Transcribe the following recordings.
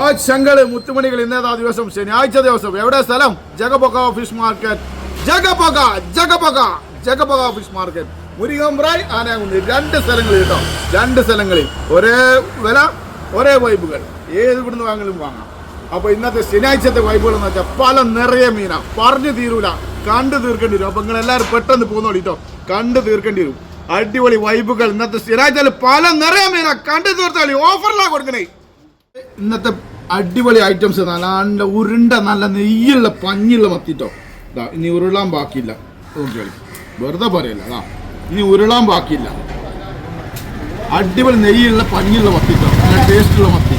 ആ ശങ്കൾ മുത്തുമണികൾ ഇന്നേതാ ദിവസം ശനിയാഴ്ച ദിവസം. എവിടെ സ്ഥലം? ജഗപൊക ഫിഷ് മാർക്കറ്റ്. ജഗപൊക ജഗപൊക ജഗപൊക ഫിഷ് മാർക്കറ്റ്. മുരികമ്പ്രായ് ആനയാകുന്ന് രണ്ട് സ്ഥലങ്ങളിൽ കേട്ടോ. രണ്ട് സ്ഥലങ്ങളിൽ. ഒരേ വില ഒരേ വൈബുകൾ. ഏത് ഇവിടുന്ന് വാങ്ങലും വാങ്ങാം. അപ്പൊ ഇന്നത്തെ ശനിയാഴ്ചത്തെ വൈബുകൾ എന്ന് വെച്ചാൽ പല നിറയെ മീനാ. പറഞ്ഞു തീരൂല. കണ്ടു തീർക്കേണ്ടി വരും. അപ്പൊ നിങ്ങൾ എല്ലാവരും പെട്ടെന്ന് പോകുന്നോളി കേട്ടോ. കണ്ടു തീർക്കേണ്ടി വരും. അടിപൊളി വൈബുകൾ ഇന്നത്തെ ശനിയാഴ്ചയിൽ പല നിറയെ മീനാ. കണ്ടു തീർത്താളി ഓഫറിലാണ് കൊടുക്കണേ. ഇന്നത്തെ അടിപൊളി ഐറ്റംസ് നല്ല ഉരുണ്ട നല്ല നെയ്യുള്ള പഞ്ഞുള്ള മത്തിട്ടോ. ഇതാ ഇനി ഉരുളാൻ ബാക്കിയില്ല. നോക്കിയോളി വെറുതെ പറയല്ല അതാ ഇനി ഉരുളാൻ ബാക്കിയില്ല. അടിപൊളി നെയ്യുള്ള പഞ്ഞുള്ള മത്തിട്ടോ നല്ല ടേസ്റ്റുള്ള മത്തി.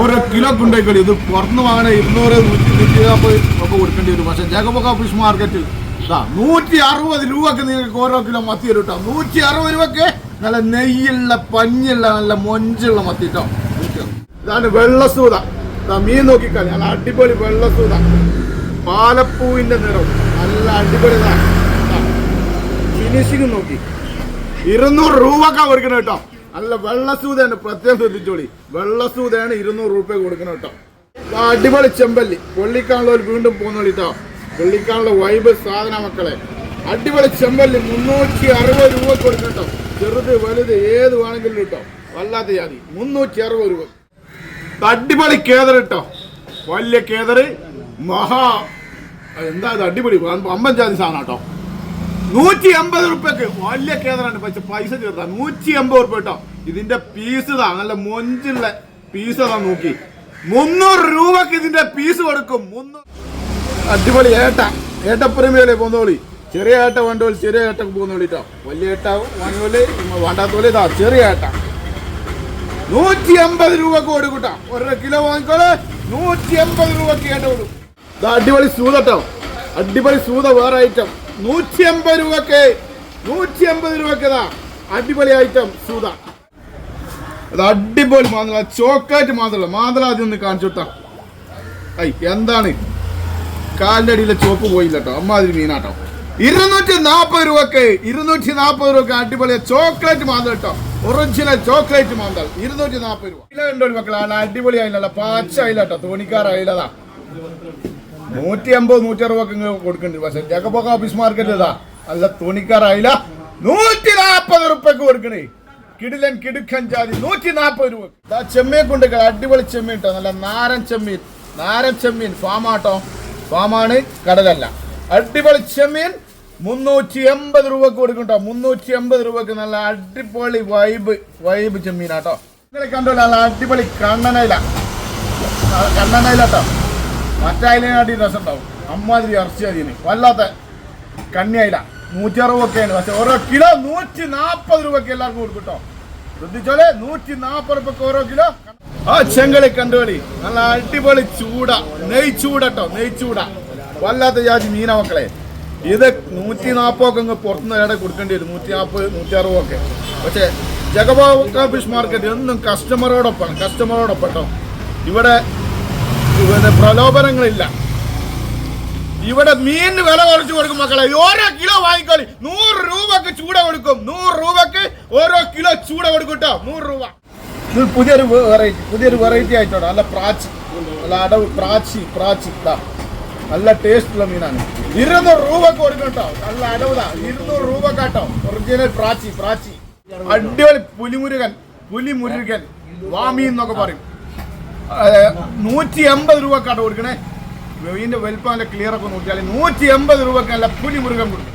ഓരോ കിലോ കൊണ്ടേക്കളി ഇത് പുറത്ത് വാങ്ങണ ഇരുന്നൂറ് നൂറ്റി നൂറ്റി നാൽപ്പത് ഒക്കെ കൊടുക്കേണ്ടി വരും. പക്ഷേ ജഗബൊക്ക ഫിഷ് മാർക്കറ്റിൽ ഇതാ നൂറ്റി അറുപത് രൂപക്ക് നിങ്ങൾക്ക് ഓരോ കിലോ മത്തി വരും കേട്ടോ നൂറ്റി അറുപത് രൂപക്ക് നല്ല നെയ്യുള്ള പഞ്ഞുള്ള നല്ല മൊഞ്ചുള്ള മത്തി കേട്ടോ ഇതാണ് വെള്ളസൂത മീൻ നോക്കിക്കളി. നല്ല അടിപൊളി വെള്ളസൂത പാലപ്പൂവിന്റെ നിറം. നല്ല അടിപൊളി ഫിനിഷിങ് നോക്കി. ഇരുന്നൂറ് രൂപക്കാ കൊടുക്കണം കേട്ടോ. നല്ല വെള്ളസൂതയാണ് പ്രത്യേകം ശ്രദ്ധിച്ചോളി. വെള്ളസൂതയാണ് ഇരുന്നൂറ് രൂപ കൊടുക്കണം കേട്ടോ. അടിപൊളി ചെമ്പല്ലി. വെള്ളിക്കാണുള്ളവർ വീണ്ടും പോകുന്ന കേട്ടോ. വെള്ളിക്കാണുള്ള വൈബ് സാധന മക്കളെ. അടിപൊളി ചെമ്പല്ലി. മുന്നൂറ്റി അറുപത് രൂപ കൊടുക്കണം കേട്ടോ. ചെറുത് വലുത് ഏത് വേണമെങ്കിലും കേട്ടോ വല്ലാത്ത ജാതി. മുന്നൂറ്റി അറുപത് രൂപ. അടിപൊളി കേതർ കേട്ടോ വലിയ കേദറ് മഹാ. എന്താ അടിപൊളി? അമ്പൻ ജാതി സാധനം കേട്ടോ നൂറ്റി അമ്പത് റുപ്യക്ക് വലിയ കേതറാണ്. പക്ഷെ പൈസ ചേർത്താ നൂറ്റി അമ്പത് റുപ്യ കേട്ടോ ഇതിന്റെ പീസ് ഇതാ. നല്ല മൊഞ്ചുള്ള പീസ് താ നോക്കി. മുന്നൂറ് രൂപക്ക് ഇതിന്റെ പീസ് കൊടുക്കും. മുന്നൂറ് അടിപൊളി ഏട്ട. ഏട്ടപ്പുറമേലെ പോന്നോളി. ചെറിയ ഏട്ട വേണ്ടോളി ചെറിയ ഏട്ടക്ക് പോകുന്നോളിട്ടോ വലിയ ഏട്ടാവും വേണ്ടോളി വേണ്ടാത്തോളി. ഇതാ ചെറിയ ഏട്ട. നൂറ്റി അമ്പത് രൂപക്ക് കൊടുക്കൂട്ടാ ഒരര കിലോ വാങ്ങിക്കോളെ. നൂറ്റി അമ്പത് രൂപക്ക് കൊടുക്കും ഇതാ അടിപൊളി സൂത കേട്ടോ അടിപൊളി സൂത വേറെ ഐറ്റം നൂറ്റി അമ്പത് രൂപക്ക് നൂറ്റി അമ്പത് രൂപക്ക് ഇതാ അടിപൊളി ഐറ്റം സൂത. അത് അടിപൊളി മാതള ചോക്ലേറ്റ് മാതള. മാതള ആദ്യം ഒന്ന് കാണിച്ചു കൊടുത്താ. ഐ എന്താണ്? കാലിന്റെ അടിയിലെ ചോപ്പ് പോയില്ല കേട്ടോ അമ്മാതിരി മീനാട്ടോ. ഇരുന്നൂറ്റി നാൽപ്പത് രൂപക്ക് ഇരുന്നൂറ്റി നാൽപ്പത് രൂപക്ക് അടിപൊളി ചോക്ലേറ്റ് മാതള കേട്ടോ ഒറിജിനൽ ചോക്ലേറ്റ് മാന്തൽ. ഇരുന്നൂറ്റി നാൽപ്പത് രൂപ ഇല ഉണ്ടോ മക്കളെ? നല്ല അടിപൊളി ആയില്ല പാച്ച ആയില്ല കേട്ടോ തോണിക്കാർ അയിലതാ നൂറ്റി അമ്പത് നൂറ്റി അറുപതൊക്കെ ഒക്കെ കൊടുക്കുന്നുണ്ട് പക്ഷെ ജഗബോക ഓഫീസ് മാർക്കറ്റ് ഇതാ. നല്ല തുണിക്കാറായില്ല നൂറ്റി നാപ്പത് റുപ്യക്ക് കൊടുക്കണേ. കിടിലൻ കിടുക്കൻ ജാതി. നൂറ്റി നാപ്പത് രൂപ. ഇതാ ചെമ്മീൻ കൊണ്ട് അടിപൊളി ചെമ്മീൻ കേട്ടോ നല്ല നാരൻ ചെമ്മീൻ. നാരൻ ചെമ്മീൻ. ഫാമാട്ടോ ഫാമാണ് കടലല്ല. അടിപൊളി ചെമ്മീൻ. മുന്നൂറ്റി എൺപത് രൂപക്ക് കൊടുക്കും കേട്ടോ മുന്നൂറ്റി എൺപത് രൂപക്ക് നല്ല അടിപൊളി വൈബ് വൈബ് ചെമ്മീനാട്ടോ നിങ്ങളെ കണ്ടോ നല്ല അടിപൊളി കണ്ണനയില. കണ്ണനയില കേട്ടോ മറ്റയിലാട്ടി രസം ഉണ്ടാവും അമ്മാതിരി ഇറച്ചി അതിന് വല്ലാത്ത കണ്ണിയായില. നൂറ്റി അറുപതൊക്കെയാണ് പക്ഷെ ഓരോ കിലോ നൂറ്റി നാൽപ്പത് രൂപയ്ക്ക് എല്ലാവർക്കും കൊടുക്കും കേട്ടോ ശ്രദ്ധിച്ചോലെ നൂറ്റി നാൽപ്പത് രൂപക്ക് ഓരോ കിലോ. ആ ചെങ്കളി കണ്ടുകളി നല്ല അടിപൊളി ചൂട. നെയ്ച്ചൂടട്ടോ ചൂട കേട്ടോ നെയ് ചൂട വല്ലാത്ത ജാതി മീന മക്കളെ. ഇത് നൂറ്റി നാൽപ്പതൊക്കെ അങ്ങ് പുറത്തുനിന്ന് ഇടയിൽ കൊടുക്കേണ്ടി വരും. നൂറ്റി നാൽപ്പത് നൂറ്റി അറുപതൊക്കെ പക്ഷേ ജഗബോക ഫിഷ് മാർക്കറ്റ് എന്നും കസ്റ്റമറോടൊപ്പം കസ്റ്റമറോടൊപ്പം ഇവിടെ പിന്നെ പ്രലോഭനങ്ങളില്ല. ഇവിടെ മീനിന് വില കുറച്ച് കൊടുക്കും മക്കളെ. ഓരോ കിലോ വാങ്ങിക്കോളി. നൂറ് രൂപക്ക് ചൂട കൊടുക്കും. നൂറ് രൂപക്ക് ഓരോ കിലോ ചൂട കൊടുക്കും കേട്ടോ നൂറ് രൂപ. ഇത് പുതിയൊരു വെറൈറ്റി പുതിയൊരു വെറൈറ്റി ആയിട്ടോ നല്ല പ്രാച്ചി നല്ല അടവ് പ്രാച്ചി പ്രാച്ചി. നല്ല ടേസ്റ്റുള്ള മീനാണ്. ഇരുന്നൂറ് രൂപ കൊടുക്കും കേട്ടോ. നല്ല അടവുതാ ഇരുന്നൂറ് രൂപ കേട്ടോ ഒറിജിനൽ പ്രാച്ചി പ്രാച്ചി. അടിപൊളി പുലിമുരുകൻ പുലിമുരുകൻ വാമി എന്നൊക്കെ പറയും. നൂറ്റി എൺപത് കേട്ടോ കൊടുക്കണേ. ഇതിന്റെ വലിപ്പം ക്ലിയർ ഒക്കെ നോക്കിയാൽ നൂറ്റി എൺപത് രൂപക്കല്ല പുലിമുരുകൻ കൊടുക്കും.